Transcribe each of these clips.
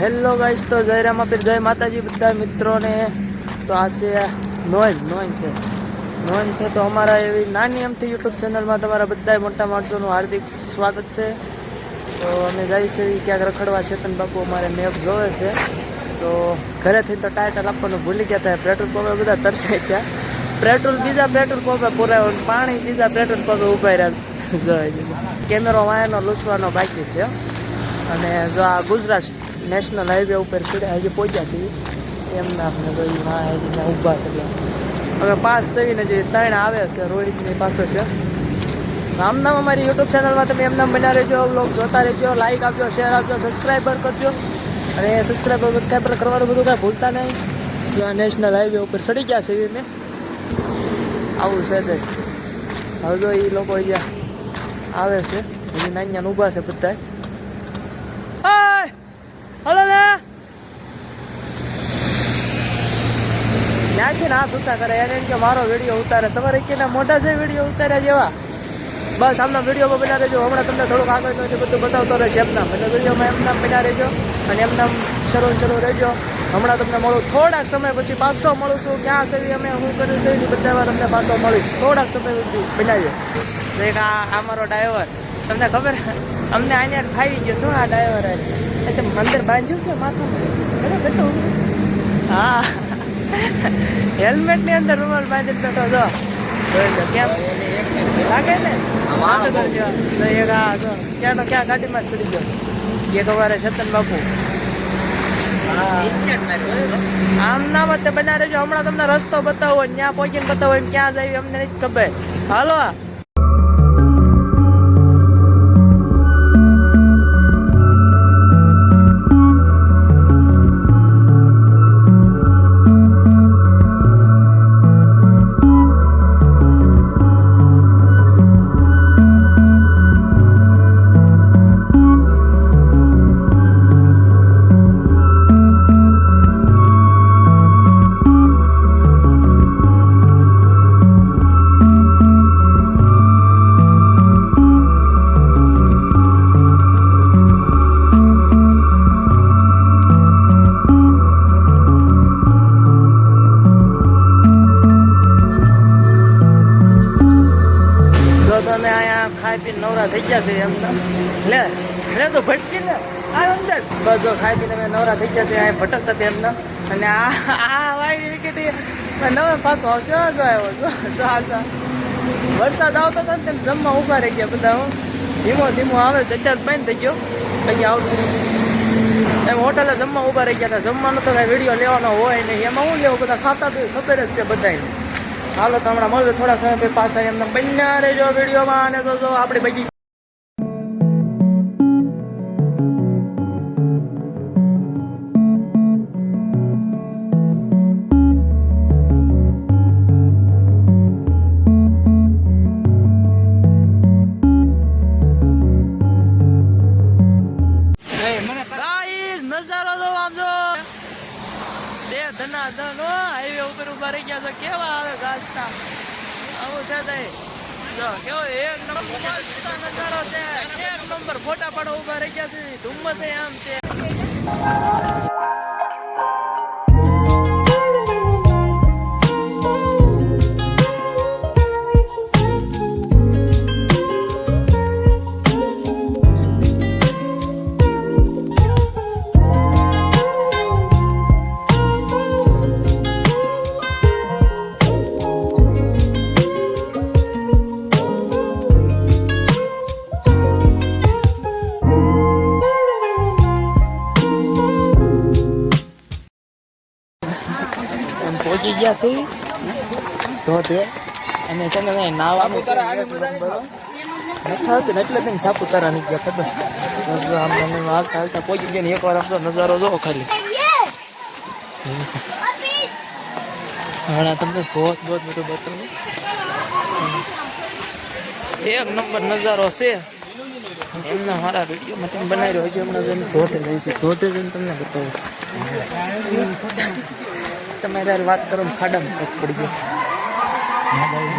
Hello ગાઈશ તો જય રામાપીર જય માતાજી બધા મિત્રોને. તો આ છે નોઈન નોઈન છે. નોઈન છે તો અમારા એવી નાની એમથી યુટ્યુબ ચેનલમાં તમારા બધા મોટા માણસોનું હાર્દિક સ્વાગત છે. તો અમે જઈશું ક્યાંક રખડવા, ચેતન બાપુ અમારે મેપ જોવે છે. તો ઘરેથી તો ટાઇટલ આપવાનું ભૂલી ગયા હતા પેટ્રોલ પંપે બધા તરસાય છે પેટ્રોલ, બીજા પેટ્રોલ પંપે અને પાણી, બીજા પેટ્રોલ પંપે ઊભા રહ્યા. જોઈ કેમેરો વાયનો લૂસવાનો બાકી છે. અને જો આ ગુજરાત નેશનલ હાઈવે ઉપર હજી પહોંચ્યા છીએ. એમના આપણે ભાઈ હા હજી ઊભા છે એટલે હવે પાસ થઈને જે ત્રણ આવે છે, રોહિતની પાસો છે. આમ નામ અમારી યુટ્યુબ ચેનલમાં તમે એમ નામ બના રહેજો બ્લોગ જોતા રહેજો લાઈક આપજો શેર આપજો સબસ્ક્રાઈબર કરજો. અને સબસ્ક્રાઈબર સબસ્ક્રાઈબર કરવાનું બધું કાંઈ ભૂલતા નહીં. જો આ નેશનલ હાઈવે ઉપર સડી ગયા છે મેં આવું છે તે. હવે જો એ લોકો અહીંયા આવે છે, હજી નાન્યા ઊભા છે બધા હાય હલો લે ના ગુસ્સા કરે. એને એમ કે મારો વીડિયો ઉતારે. તમારે કે મોટા છે વીડિયો ઉતાર્યા જેવા બસ આમના વિડીયોમાં બના રહેજો. હમણાં તમને થોડુંક આગળ તો બધું બતાવતો રહેશે એમના. એટલે વિડીયોમાં એમના બના રહેજો અને એમના શરૂ શરૂ રહેજો. હમણાં તમને મળું. થોડાક સમય પછી પાછો મળું છું. ક્યાં છે અમે, હું કર્યું છે એ બધામાં તમને પાછો મળીશ. થોડાક સમય સુધી બનાવ્યો તો એક આ આ મારો ડ્રાઈવર તમને ખબર? અમને આને ખાઈ ગયો શું આ ડ્રાઈવર એટલે મંદિર બાંધ્યું છે માથું હા. હેલ્મેટની અંદર રૂમાલ બાંધી બેઠો છો. જોઈ લો કેમ લાગે ને? કરજો તો એક આ જો ક્યાંનો ક્યાં ગાડીમાં જ ચડી ગયો. એક અમારે ચેતન બાપુ. આમ ના મતે બના રહેજો હમણાં તમને રસ્તો બતાવો ત્યાં પહોંચીને બતાવો એમ ક્યાં જાય અમને નથી ખબર. હાલો ખાઈ પીને નવરા થઈ ગયા છે એમ લે લે તો ભટકી લે. આ અંદર. બસ, જો ખાઈ પીને નવરા થઈ ગયા છે અહીંયા ભટકતા હતા એમને. અને આ આ વાઈ વિકેટ નવે પાછો આવશે જો આવ્યો જો હાલતા વરસાદ આવતો હતો ને તેમ જમવા ઊભા રહી ગયા બધા ધીમો ધીમો આવે છે. અત્યારે બંધ થઈ ગયો. કંઈ આવતું એમ હોટલે જમવા ઊભા રહી ગયા હતા. જમવાનું તો કાંઈ વીડિયો લેવાનો હોય નહીં. એમાં હું લેવું? બધા ખાતા તો ખબર જ છે બધાને હાલો તો હમણાં થોડા સમય પછી પાછા એમને બન્યા રહેજો વિડીયોમાં. અને તો જો આપણી બગી બે ધના, ધન હાઈવે ઉપર ઊભા રહી ગયા છે. કેવા આવે ગાજતા? આવું છે તઈ જો એક નંબર નજારો છે. એક નંબર, ફોટા પાડો ઊભા રહી ગયા છે. ધુમ્મસ આમ છે. છે. ધોધે અને છે ને નાવાનું છે નથી ને એટલે તમે સાપુતારા ની ગયા ખબર? આમ અમે હાલતા હાલતા પહોંચી ગયા ને એકવાર આમ નજારો જોવો ખાલી. હમણાં તમને બહુ બહુ બધું બતાવું. એક નંબર નજારો છે. એમના મારા વિડીયોમાં તમે બનાવી રહ્યો હજી હમણાં જઈશું જઈને તમને બતાવું. તમે ત્યારે વાત કરો ખાડામાં પગ પડી ગયો.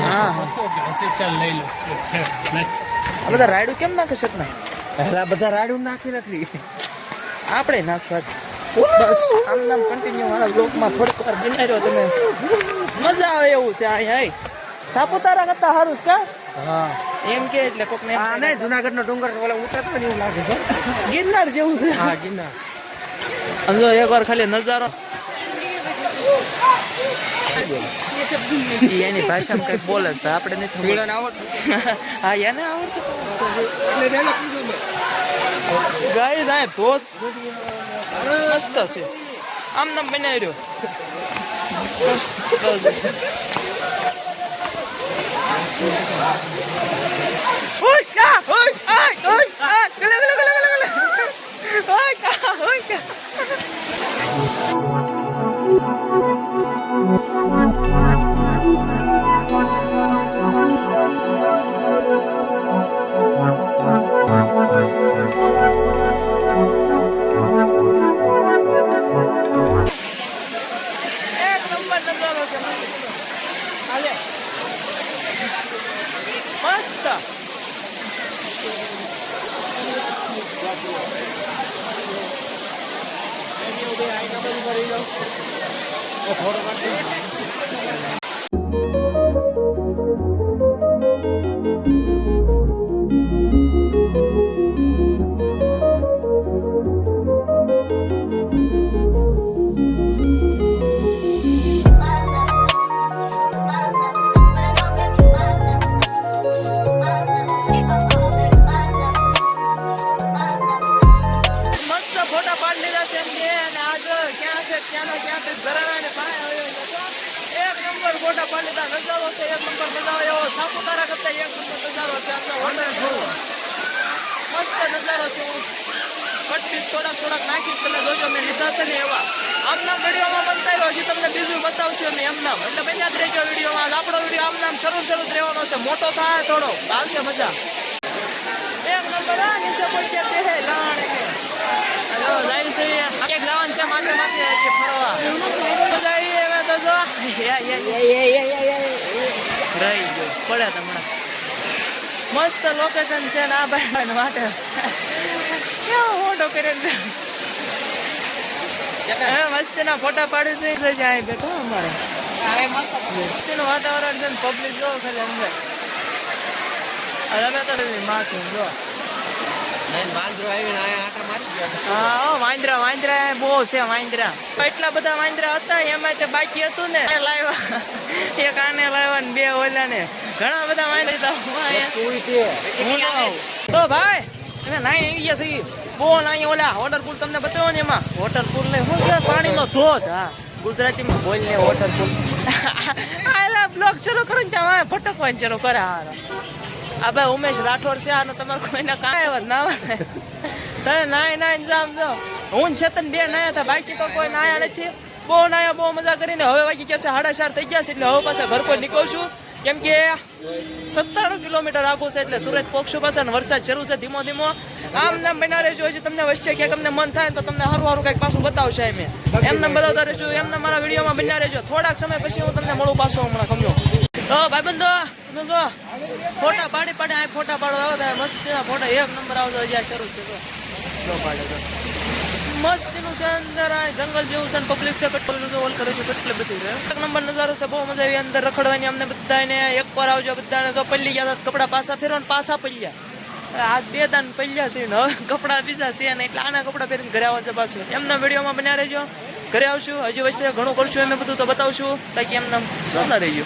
હા. હા આ બધા રાયડું કેમ નાખે છે પહેલા બધા રાયડું નાખી નથી આપણે નાખવા બસ આમ નામ કન્ટિન્યુ મારા બ્લોકમાં થોડીક વાર બનાવ્યો તમે. મજા આવે એવું છે અહીંયા અહીં. સાપુતારા કરતા સારું છે હા. એમ કે એટલે કોક ને આ નહીં જુનાગઢ નો ડુંગર ઓલા ઉતરતો ને એવું લાગે છે. ગિરનાર જેવું છે. હા ગિરનાર. સમજો એક વાર ખાલી નજારો એની ભાષામાં કંઈક બોલે છે આપણે નહીં ખબર. આવડતું હા એને. ગાઈસ આ ધોધ મસ્ત છે. આમ નામ બનાવી રહ્યો ઓય, করে ક્યાંનો ક્યાં ઘરાણાને પાસે આવ્યો છે એક નંબર ફોટા પાડી લીધા નજારો છે, એક નંબર નજારો એવો સાપુતારા કરતા એક નંબર નજારો છે, આપણે હોટલ જોવો. મસ્ત નજારો છે પટ્ટી થોડાક થોડાક નાખી તમે જોજો, મેં લીધા છે ને એવા. આમ નામ બનતા બતાવ્યો હજી તમને બીજું બતાવશું એમ નામ. એટલે બન્યા જ રહેજો વિડીયોમાં. આપણો વીડિયો આમ નામ શરૂ શરૂ રહેવાનો છે. મોટો થાય થોડો. આવશે મજા. એક નંબર આ, નીચે કોઈ કે હે, લાણ જાય છે એક જવાન છે? માથે માથે કે ફરવા. મજા હવે તો જો. યા યા યા. યા યા યા રહી ગયો. પડે તમને મસ્ત લોકેશન છે ને આ ભાઈ માટે. કેવો ફોટો કરીને હે મસ્તીના ફોટા પાડી છે. અહીં બેઠો અમારે. મસ્તીનું વાતાવરણ છે ને પબ્લિક જો ખાલી અંદર. હવે તો માથું જો નહીં, વાંદરો આવીને આયા આટા મારી ગયો હા ઓ વાંદરા વાંદરા બહુ છે વાંદરા. એટલા બધા વાંદરા હતા એમાં તે બાકી હતું ને. લાવ્યા એક આને લાવ્યા ને બે ઓલા ને ઘણા બધા વાંદરા હતા. હું અહીંયા- તું છે હું ન આવું. તો ભાઈ તમે નાઈ આવી ગયા છે બહુ નાઈ ઓલા વોટરપૂલ તમને બતાવો ને એમાં? વોટરપૂલ ને શું પાણી પાણીનો ધોધ? હા ગુજરાતીમાં બોલ ને વોટરપૂલ આ બ્લોગ શરૂ કરો ને ત્યાં ફટકવાનું શરૂ કરે હાર. આ ભાઈ ઉમેશ રાઠોડ છે, આનો તમારે કોઈને કાંઈ વાત ના આવે તમે નાય નાય જામ જો. હું છેતન બે નાયા હતા, બાકી તો કોઈ નાયા નથી. બહુ નાયા, બહુ મજા કરીને હવે બાકી છે સાડા ચાર થઈ ગયા છે, એટલે હવે પાછા ઘર નીકળું નીકળશું કેમ કે સત્તાણું કિલોમીટર આગું છે, એટલે સુરત પોક્ષું પાસે અને વરસાદ શરૂ છે ધીમો ધીમો. આમ નામ બના રહેજો હજી તમને વચ્ચે ક્યાંક અમને મન થાય તો તમને સારું હારું કંઈક પાછું બતાવશે એમ એમ નામ બતાવતા રહેજો એમને મારા વિડીયોમાં બન્યા રહેજો થોડાક સમય પછી હું તમને મળું પાછો હમણાં ગમ્યો તો ભાઈબંધો જો. ફોટા પાડી પાડી, આ ફોટા પાડવા આવે તો મસ્તીના ફોટા, એક નંબર આવતો હજી આ શરૂ છે તો જો પાડે તો મસ્તીનું છે અંદર, આ જંગલ જેવું છે પબ્લિક છે પેટ્રોલનું ઓલ કરે છે, કેટલું બધું છે. એક નંબર નજારો છે, બહુ મજા આવી, અંદર રખડવાની અમને બધાને એક વાર આવજો, બધાને જો પલ્લી ગયા કપડા પાસા ફેરવો ને પાસા પલ્યા આ બે દાન પલ્યા છે, ને કપડા બીજા છે ને એટલે આના કપડા પહેરીને ઘરે આવે છે પાછું. એમના વિડીયોમાં બન્યા રહેજો. ઘરે આવશું, હજી વચ્ચે ઘણું કરશું, એમ બધું તો બતાવશું તાકી એમને રહી રહીજો